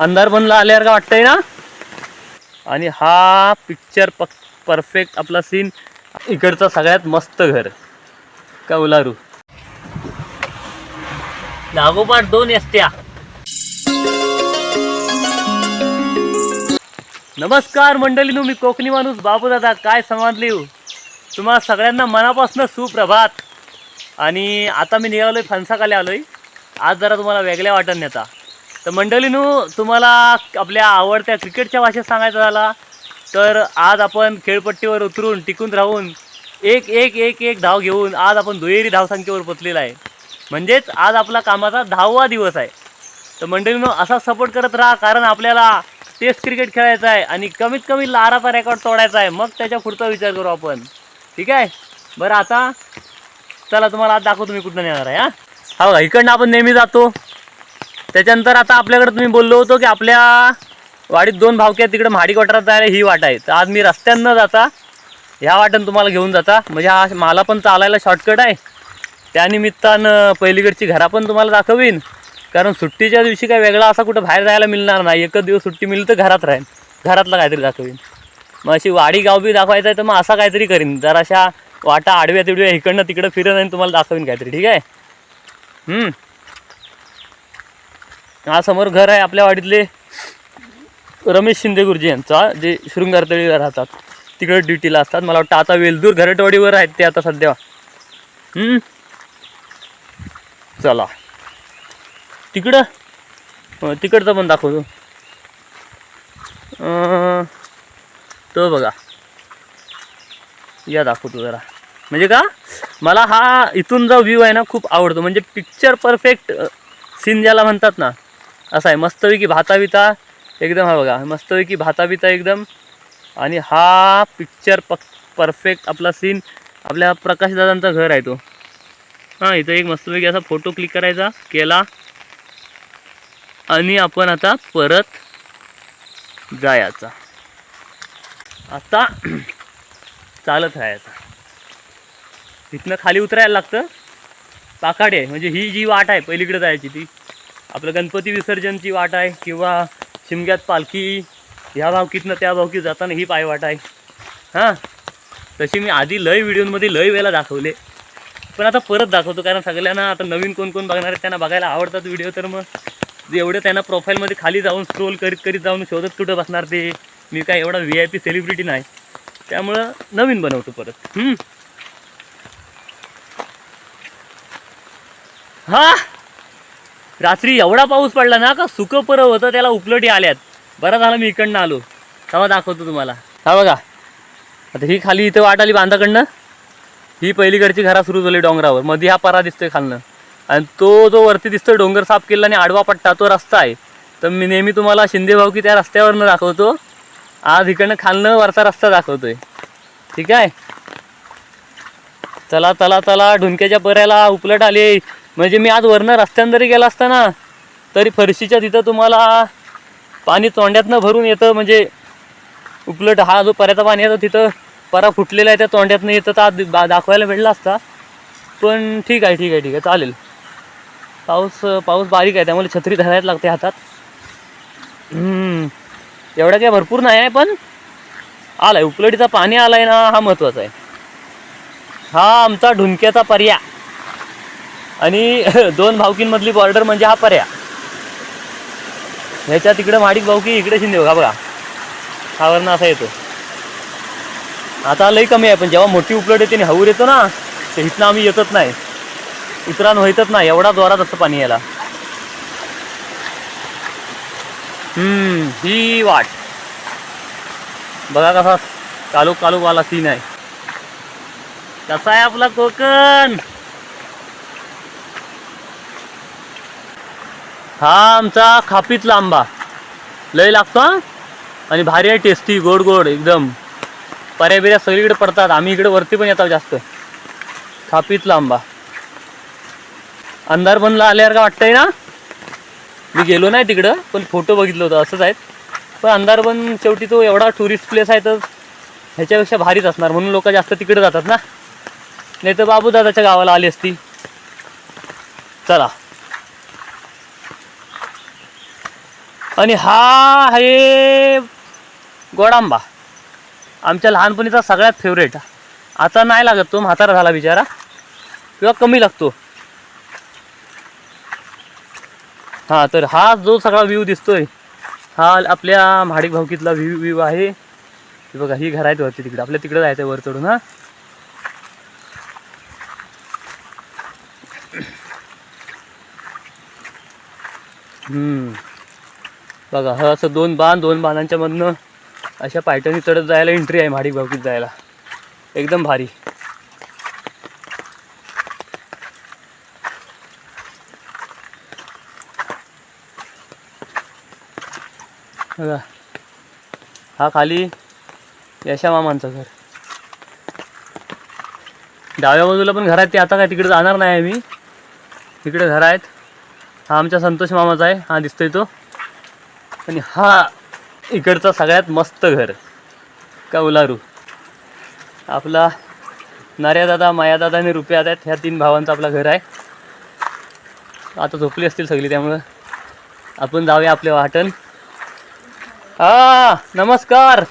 अंधार बनला आल्यावर का वाटतंय ना? आणि हा पिक्चर पक परफेक्ट आपला सीन इकडचं सगळ्यात मस्त घर. कौलारू. लागोपाठ दोन एसट्या. नमस्कार मंडळी मी कोकणी माणूस बाबू दादा काय संवाद लिहू? सगळ्यांना मनापासून सुप्रभात. आणि आता मी निघालोय फणसाखाली आलोय. आज जरा तुम्हाला वेगळ्या वाटण नेता तर मंडळीनू तुम्हाला आपल्या आवडत्या क्रिकेटच्या भाषेत सांगायचं झाला तर आज आपण खेळपट्टीवर उतरून टिकून राहून एक एक एक एक धाव घेऊन आज आपण दुहेरी धावसंख्येवर पोचलेला आहे. म्हणजेच आज आपला कामाचा दहावा दिवस आहे. तर मंडळीनं असा सपोर्ट करत राहा कारण आपल्याला टेस्ट क्रिकेट खेळायचं आहे आणि कमीत कमी लाराचा रेकॉर्ड तोडायचा आहे. मग त्याच्या पुढचा विचार करू आपण. ठीक आहे? बरं आता चला तुम्हाला आज दाखवतो मी कुठं नेणार आहे हा? हा इकडनं आपण नेहमी जातो. त्याच्यानंतर आता आपल्याकडे तुम्ही बोललो होतो की आपल्या वाडीत दोन भावके आहेत तिकडे महाडी कोठारात जायला ही वाट आहे. तर आज मी रस्त्यानं न जाता ह्या वाटेनं तुम्हाला घेऊन जाता. म्हणजे हा मला पण चालायला शॉर्टकट आहे. त्यानिमित्तानं पहिलीकडची घरा पण तुम्हाला दाखवीन. कारण सुट्टीच्या दिवशी काय वेगळा असा कुठं बाहेर जायला मिळणार नाही. एकच दिवस सुट्टी मिळली तर घरात राहीन. घरातलं काहीतरी दाखवीन. मग अशी वाडी गाव बी दाखवायचं आहे तर मग असा काहीतरी करीन. जराशा वाटा आडव्या तिडव्या इकडनं तिकडं फिरत आणि तुम्हाला दाखवीन काहीतरी. ठीक आहे? हा समोर घर आहे आपल्या वाडीतले रमेश शिंदे गुरुजी यांचा जे शृंगारतळीला राहतात. तिकडे ड्युटीला असतात. मला वाटतं आता वेलदूर घरटवाडीवर आहेत ते आता सध्या. चला. तिकडं? तिकडचं पण दाखवतो. तो बघा. या दाखवतो जरा. म्हणजे का? मला हा इथून जो व्ह्यू आहे ना खूप आवडतो. म्हणजे पिक्चर परफेक्ट सीन ज्याला म्हणतात ना असा आहे मस्तपैकी भाता बिता एकदम हा बघा. मस्तपैकी भाता बिता एकदम. आणि हा पिक्चर पक परफेक्ट आपला सीन आपल्या प्रकाशदादांचा घर आहे तो. हां इथं एक मस्तपैकी असा फोटो क्लिक करायचा केला. आणि आपण आता परत जायचा. आता चालत राहायचा. तिथनं खाली उतरायला लागतं. पाकाडे आहे म्हणजे ही जी वाट आहे पहिलीकडे जायची ती. आपलं गणपती विसर्जनची वाट आहे किंवा शिमग्यात पालखी ह्या भावकीतनं त्या भावकीत जाताना ही पायवाट आहे. हां? तशी मी आधी लय व्हिडिओमध्ये लय वेळेला दाखवले. पण आता परत दाखवतो कारण सगळ्यांना आता नवीन कोण कोण बघणार आहेत त्यांना बघायला आवडतात व्हिडिओ तर मग एवढं त्यांना प्रोफाईलमध्ये खाली जाऊन स्क्रोल करीत करीत जाऊन शोधत कुठं बसणार ते मी काय एवढा व्ही आय पी सेलिब्रिटी नाही. त्यामुळं नवीन बनवतो परत. हां हा? रात्री एवढा पाऊस पडला ना का सुकं परव होतं त्याला उपलटी आल्यात. बरं झालं मी इकडनं आलो. तेव्हा दाखवतो तुम्हाला. हा बघा. आता ही खाली इथं वाट आली बांधाकडनं. ही पहिलीकडची घरा सुरू झाली डोंगरावर. मध्ये हा परा दिसतोय खालनं. आणि तो जो वरती दिसतोय डोंगर साफ केला आणि आडवा पट्टा तो रस्ता आहे. तर मी नेहमी तुम्हाला शिंदे भाऊ की त्या रस्त्यावरनं दाखवतो. आज इकडनं खालनं वरचा रस्ता दाखवतोय. ठीक आहे? चला चला चला. ढुंक्याच्या पर्याला उपलट आली. म्हणजे मी आज वरनं रस्त्यानं जरी गेला असता ना तरी फरशीच्या तिथं तुम्हाला पाणी तोंड्यातनं भरून येतं. म्हणजे उपलट हा जो पऱ्याचा पाणी येतो तिथं परा फुटलेला आहे त्या तोंड्यातनं येतं. तर आज बा- दाखवायला भेटला असता. पण ठीक आहे ठीक आहे ठीक आहे. चालेल. पाऊस पाऊस बारीक आहे त्यामुळे छत्री धरायला लागते हातात. एवढा काय भरपूर नाही आहे पण आलाय. उपलटीचा पाणी आलाय ना हा महत्त्वाचा आहे. हा आमचा ढुंक्याचा पर्या आणि दोन भावकींमधली बॉर्डर म्हणजे हा पर्या ह्याच्या तिकडं माडिक भावकी इकडे शिंदे बघा. बघा हावरनं असा येतो. आता लई कमी आहे पण जेव्हा मोठी उपलट येते आणि हऊर येतो ना ते इथनं आम्ही येतच नाही. इतरांना व्हायचंच नाही एवढा जोरात असतं पाणी याला हम्म ही वाट. बघा कसा कालोख कालोख वाला सीन आहे. कसा आहे आपला कोकण? हा आमचा खापीतला आंबा लय लागतो आणि भारी आहे टेस्टी गोड गोड एकदम. पर्या बिऱ्या सगळीकडे पडतात. आम्ही इकडे वरती पण येतात जास्त. खापीतला आंबा अंधार बनला आल्यावर का वाटतंय ना? मी गेलो नाही तिकडं पण फोटो बघितलं होतं असंच आहेत. पण अंधारबन शेवटी तो एवढा टुरिस्ट प्लेस आहे तर ह्याच्यापेक्षा भारीच असणार. म्हणून लोक जास्त तिकडे जातात ना? नाही तर बाबूदादाच्या गावाला आली असती. चला. आणि हा आहे गोडांबा. आमच्या लहानपणीचा सगळ्यात फेवरेट आता नाही लागत तो म्हातारा झाला बिचारा. किंवा कमी लागतो. हां तर हा जो सगळा व्ह्यू दिसतोय हा आपल्या महाडिक भावकीतला व्ह्यू व्ह्यू आहे. बघा ही घर आहेत वरती तिकडे. आपल्या तिकडे जायचं आहे वर चढून हा. हम्म. बघा हा असं दोन बाण दोन बाणांच्या मधनं अशा पायटणी चढत जायला एंट्री आहे महाडिक भावकीत जायला. एकदम भारी. बघा हा खाली यशा मामांचं घर. डाव्या बाजूला पण घर आहेत ते आता काय तिकडे जाणार नाही मी तिकडे घर आहेत. हा आमच्या संतोष मामाचा आहे हा दिसतोय तो. आणि हा इकडचा सगळ्यात मस्त घर कौलारू. आपला नार्यादादा मायादादा आणि रुपया ह्या तीन भावांचं आपलं घर आहे. आता झोपली असतील सगळी त्यामुळं आपण जाऊया आपले वाटण हा नमस्कार!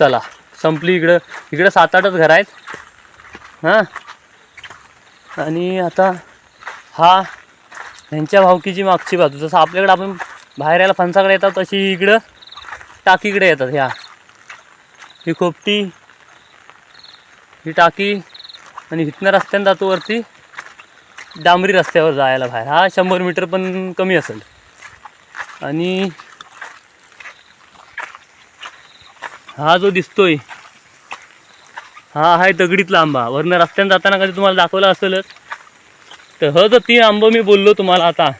चला संपली इकडं इकडं सात आठच घर आहेत. हां? आणि आता हा ह्यांच्या भावकीची मागची बाजू. जसं आपल्याकडं आपण बाहेर यायला फणसाकडे येतात तशी इकडं टाकीकडे येतात ह्या. ही खोपटी ही टाकी आणि इथनं रस्त्यानं जातो वरती डांबरी रस्त्यावर जायला बाहेर. हा शंभर मीटर पण कमी असेल. आणि हा जो दिसतोय हा आहे दगडीतला आंबा वरनं रस्त्यानं जाताना कधी तुम्हाला दाखवला असेलच. तर ह जो तीन आंबं मी बोललो तुम्हाला आता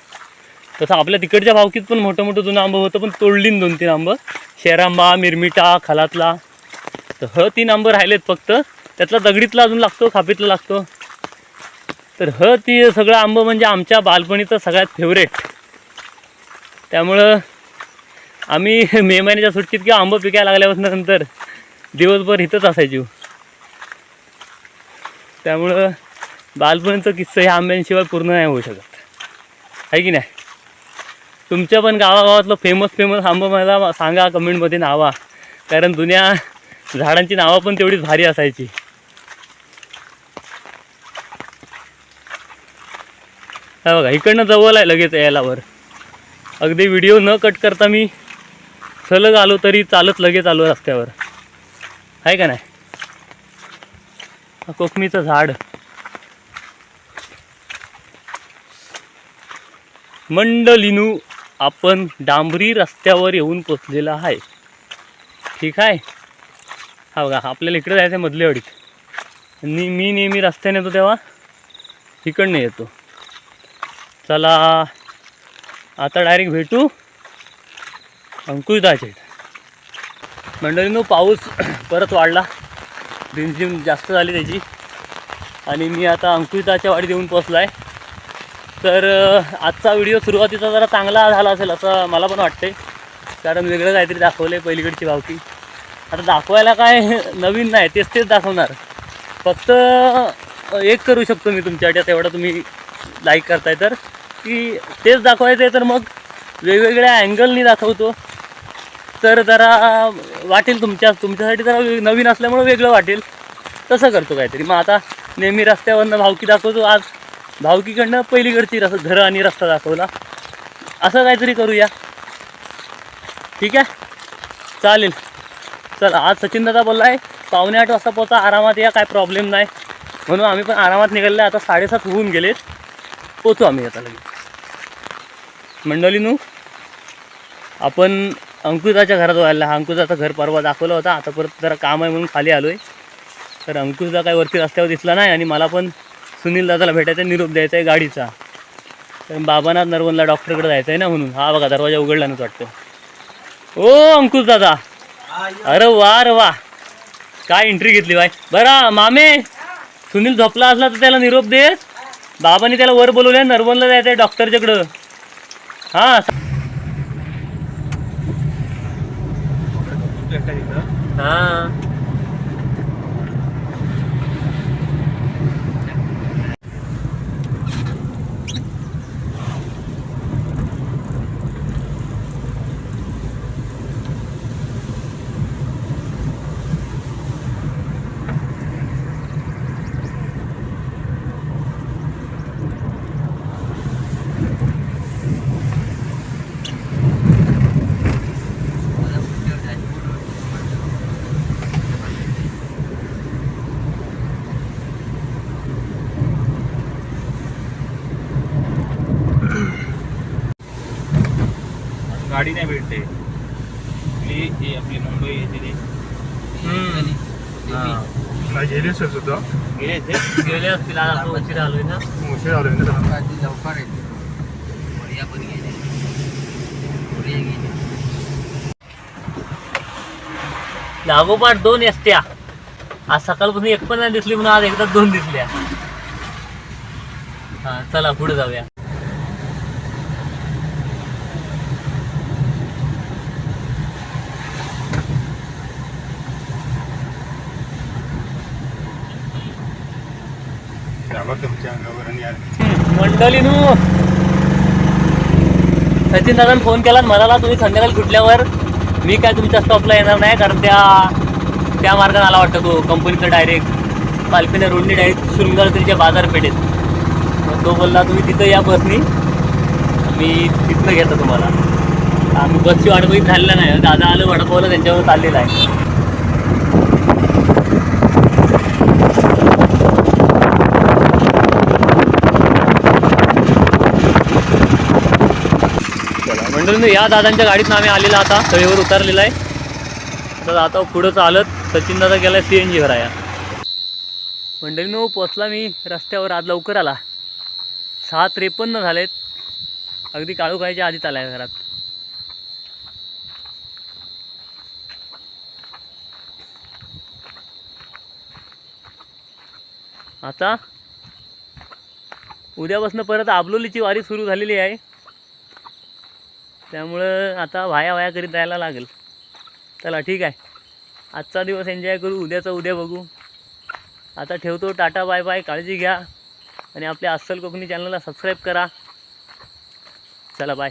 तसं आपल्या तिकडच्या भावकीत पण मोठं मोठं जुनं आंबं होतं पण तोडलीन दोन तीन आंबं. शेरांबा मिरमिटा खालातला. तर ह तीन आंबं राहिलेत फक्त. त्यातला दगडीतला अजून लागतो खापीतला लागतो. तर ह ती सगळं आंबं म्हणजे आमच्या बालपणीचं सगळ्यात फेवरेट त्यामुळं आम्ही मे महिन्याच्या सुट्टीत किंवा आंबं पिकायला लागल्यापासून नंतर दिवसभर इथंच असायचो. त्यामुळं बालपणीचं किस्सा ह्या आंब्यांशिवाय पूर्ण नाही होऊ शकत. आहे की नाही? तुमच्या पण गावागावातलं फेमस फेमस आंबं मला सांगा कमेंटमध्ये नावा. कारण जुन्या झाडांची नावं पण तेवढीच भारी असायची. हा बघा इकडनं जवळ आहे लगेच यायला वर. अगदी व्हिडिओ न कट करता मी सलग आलो तरी चालत लगेच आलो रस्त्यावर. आहे का नाही? कोकमीचं झाड. मंडलिनू आपण डांबरी रस्त्यावर येऊन पोचलेला आहे. ठीक आहे? हा बघा आपल्याला इकडे जायचं आहे मधल्या अडीत आणि मी नेहमी रस्त्याने येतो तेव्हा इकडनं येतो. चला आता डायरेक्ट भेटू. अंकुशदाचे मंडळीनो पाऊस परत वाढला. रिमझिम जास्त झाली त्याची. आणि मी आता अंकुशदाच्या वाडीत येऊन पोचलो आहे तर आजचा व्हिडिओ सुरुवातीचा जरा चांगला झाला असेल असं मला पण वाटते कारण वेगळं काहीतरी दाखवलं आहे पहिलीकडची भावकी आता दाखवायला काय नवीन नाही तेच तेच दाखवणार. फक्त एक करू शकतो मी तुमच्यासाठी तेवढं तुम्ही लाईक करताय तर. की तेच दाखवायचं आहे तर मग वेगवेगळ्या अँगलनी दाखवतो. तर जरा वाटेल तुमच्या तुमच्यासाठी जरा नवीन असल्यामुळं वेगळं वाटेल. तसं करतो काहीतरी. मग आता नेहमी रस्त्यावरनं भावकी दाखवतो. आज भावकीकडनं पहिलीकडची रस घरं आणि रस्ता दाखवला. असं काहीतरी करूया. ठीक आहे? चालेल. चल आज सचिन दादा बोलला आहे पावणे आठ वाजता पोहोचा आरामात या काय प्रॉब्लेम नाही. म्हणून आम्ही पण आरामात निघाले आता साडेसात होऊन गेलेत. पोचू आम्ही आता लगेच. मंडळीनू आपण अंकुशाच्या घरात व्हायला हा अंकुशाचं घर परवा दाखवलं होता. आता परत जरा काम आहे म्हणून खाली आलो आहे तर अंकुशदा काय वरती रस्त्यावर दिसला नाही आणि मला पण सुनील दादाला भेटायचा आहे, निरोप द्यायचा आहे गाडीचा. तर बाबांना नरवणला डॉक्टरकडे जायचं आहे ना म्हणून. हा बघा दरवाजा उघडल्यानंच वाटतं ओ अंकुश दादा. अरे वा अरे वा. काय एंट्री घेतली बाय बरं मामे सुनील झोपला असला तर त्याला निरोप दे बाबांनी त्याला वर बोलवलं नरवणला जायचं आहे डॉक्टरच्याकडं. हां एकटा तिथं हा गाडी नाही भेटते. आपली ही आपली मुंबई येते हा. गेली असेल सुद्धा. गेले ते गेले असतील आज आपण उशिरा आलोय ना. उशीर आलोय ना. लवकर येते. बढिया पण गेले. बढिया गेले. लागोपाठ दोन एसट्या. आज सकाळपासून एक पण नाही दिसली म्हणून आज एकदा दोन दिसल्या. हा चला पुढे जाऊया. त्याला नू अंगावर आणि सचिन दादाने फोन केला आणि म्हणाला तुम्ही संध्याकाळी कुठल्यावर मी काय तुमच्या स्टॉपला येणार नाही कारण त्या त्या मार्गाने आला वाटतं तो कंपनीचा डायरेक्ट पालखीने रोडनी डायरेक्ट शृंगारतीच्या बाजारपेठेत. मग तो बोलला तुम्ही तिथं या बसनी मी तिथनं घेतो तुम्हाला. आम्ही बसची वाट बघित झालेला नाही. दादा आलं वडापावला त्यांच्यावर चाललेला आहे. चला या दादांच्या गाडीतनं आम्ही आलेला आता. तळेवर उतरलेला आहे. तर आता पुढं चालत सचिन दादा गेला सी एन जी आहे मंडळीनं पोचला मी रस्त्यावर. आज लवकर आला. सहा त्रेपन्न झालेत. अगदी काळू खायच्या आधीच आलाय घरात. आता उद्यापासून परत आबलोलीची वारी सुरू झालेली आहे. त्यामुळं आता वाया वाया करीत जायला लागेल. चला ठीक आहे. आजचा दिवस एन्जॉय करू उद्याचा उद्या बघू. आता ठेवतो टाटा बाय बाय काळजी घ्या. आणि आपल्या अस्सल कोकणी चॅनलला सबस्क्राईब करा. चला बाय